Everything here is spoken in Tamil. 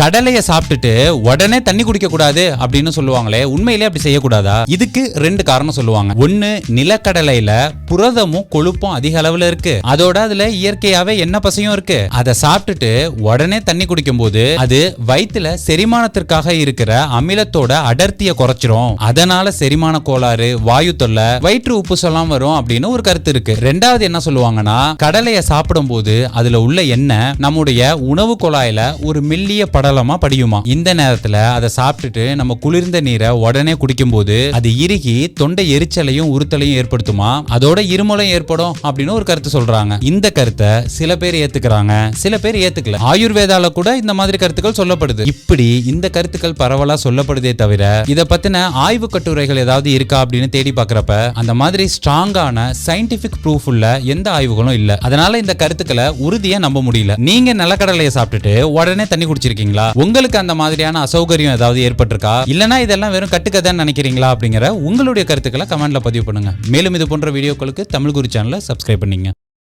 கடலையை சாப்பிட்டுட்டு உடனே தண்ணி குடிக்க கூடாது அப்படின்னு சொல்லுவாங்களே உண்மையிலே அப்படி செய்யக்கூடாதா? இதுக்கு ரெண்டு காரணம் சொல்லுவாங்க. ஒண்ணு நிலக்கடலையில புரதமும் கொழுப்பும் அதிக அளவுல இருக்கு. அதோட அதுல இயற்கையாவே என்ன பசையும் இருக்கு? அதை சாப்பிட்டுட்டு உடனே தண்ணி குடிக்கும் போது அது வயிற்றுல செரிமானத்திற்காக இருக்கிற அமிலத்தோட அடர்த்தியை குறைச்சிரும். அதனால செரிமான கோளாறு வாயு தொல்லை வயிற்று உப்பு சொல்லாம் வரும் அப்படின்னு ஒரு கருத்து இருக்கு. ரெண்டாவது என்ன சொல்லுவாங்கன்னா கடலையை சாப்பிடும் போது அதுல உள்ள எண்ணெய் நம்முடைய உணவு குழாயில ஒரு மெல்லிய படலமா படியுமா? இந்த நேரத்துல அதை சாப்பிட்டுட்டு நம்ம குளிர்ந்த நீரை உடனே குடிக்கும் போது அது இறுகி தொண்டை எரிச்சலையும் உறுத்தலையும் ஏற்படுத்துமா? அதோட இருமலும் ஏற்படும் அப்படின்னு ஒரு கருத்து சொல்றாங்க. இந்த கருத்தை சில பேர் ஏத்துக்கிறாங்க. சில பேர் ஏத்துக்கல. ஆயுர்வேதால கூட இந்த மாதிரி கருத்துக்கள் சொல்லப்படுது. இப்படி இந்த கருத்துக்கள் பரவலா சொல்லப்படுதே தவிர இத பத்தின ஆய்வு கட்டுரைகள் ஏதாவது இருக்கா அப்படின்னு தேடி பாக்குறப்ப அந்த மாதிரி ஸ்ட்ராங்கான சயின்டிபிக் ப்ரூஃப் உள்ள எந்த ஆய்வுகளும் இல்ல. அதனால இந்த கருத்துக்களை உறுதியா நம்ப முடியல. நீங்க நிலக்கடலையை சாப்பிட்டுட்டு உடனே தண்ணி குடிச்சிருக்கீங்களா? உங்களுக்கு அந்த மாதிரியான அசௌகரியம் ஏதாவது ஏற்பட்டிருக்கா? இல்லனா இதெல்லாம் வெறும் கட்டுக்கதைன்னு நினைக்கிறீங்களா அப்படிங்கிற உங்களுடைய கருத்துக்களை கமெண்ட்ல பதிவு பண்ணுங்க. மேலும் இது போன்ற வீடியோக்களுக்கு தமிழ் குரு சேனலை சப்ஸ்கிரைப் பண்ணீங்க.